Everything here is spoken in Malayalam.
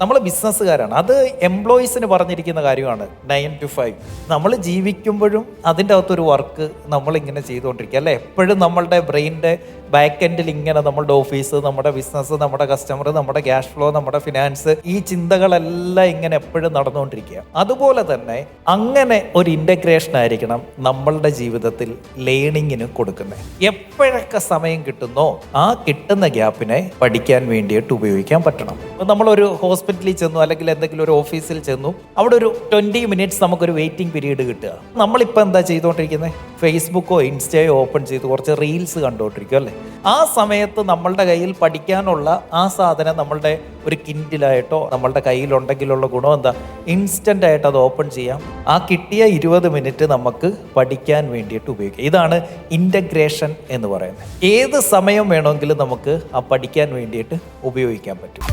നമ്മൾ ബിസിനസ്സുകാരാണ് അത് എംപ്ലോയീസിന് പറഞ്ഞിരിക്കുന്ന കാര്യമാണ്. നയൻ ടു ഫൈവ് നമ്മൾ ജീവിക്കുമ്പോഴും അതിന്റെ അകത്തൊരു വർക്ക് നമ്മളിങ്ങനെ ചെയ്തുകൊണ്ടിരിക്കുക. അല്ലേ? എപ്പോഴും നമ്മളുടെ ബ്രെയിനിന്റെ ബാക്ക് എൻഡിൽ ഇങ്ങനെ നമ്മളുടെ ഓഫീസ് നമ്മുടെ ബിസിനസ് നമ്മുടെ കസ്റ്റമർ നമ്മുടെ ക്യാഷ് ഫ്ലോ നമ്മുടെ ഫിനാൻസ് ഈ ചിന്തകളെല്ലാം ഇങ്ങനെ എപ്പോഴും നടന്നുകൊണ്ടിരിക്കുക. അതുപോലെ തന്നെ അങ്ങനെ ഒരു ഇന്റഗ്രേഷൻ ആയിരിക്കണം നമ്മളുടെ ജീവിതത്തിൽ ലേണിങ്ങിന് കൊടുക്കുന്നത്. എപ്പോഴൊക്കെ സമയം കിട്ടുന്നോ ആ കിട്ടുന്ന ഗ്യാപ്പിനെ പഠിക്കാൻ വേണ്ടിയിട്ട് ഉപയോഗിക്കാൻ പറ്റണം. നമ്മളൊരു ഹോസ്പിറ്റലിൽ ചെന്നു അല്ലെങ്കിൽ എന്തെങ്കിലും ഒരു ഓഫീസിൽ ചെന്നു അവിടെ ഒരു ട്വന്റി മിനിറ്റ്സ് നമുക്കൊരു വെയിറ്റിംഗ് പീരീഡ് കിട്ടുക. നമ്മളിപ്പോൾ എന്താ ചെയ്തുകൊണ്ടിരിക്കുന്നത് ഫേസ്ബുക്കോ ഇൻസ്റ്റയോ ഓപ്പൺ ചെയ്ത് കുറച്ച് റീൽസ് കണ്ടുകൊണ്ടിരിക്കും അല്ലേ? ആ സമയത്ത് നമ്മളുടെ കയ്യിൽ പഠിക്കാനുള്ള ആ സാധനം നമ്മളുടെ ഒരു കിൻഡിലായിട്ടോ നമ്മളുടെ കയ്യിലുണ്ടെങ്കിലുള്ള ഗുണം എന്താ? ഇൻസ്റ്റന്റ് ആയിട്ട് അത് ഓപ്പൺ ചെയ്യാം. ആ കിട്ടിയ ഇരുപത് മിനിറ്റ് നമുക്ക് പഠിക്കാൻ വേണ്ടിയിട്ട് ഉപയോഗിക്കാം. ഇതാണ് ഇന്റഗ്രേഷൻ എന്ന് പറയുന്നത്. ഏത് സമയം വേണമെങ്കിലും നമുക്ക് ആ പഠിക്കാൻ വേണ്ടിയിട്ട് ഉപയോഗിക്കാൻ പറ്റും.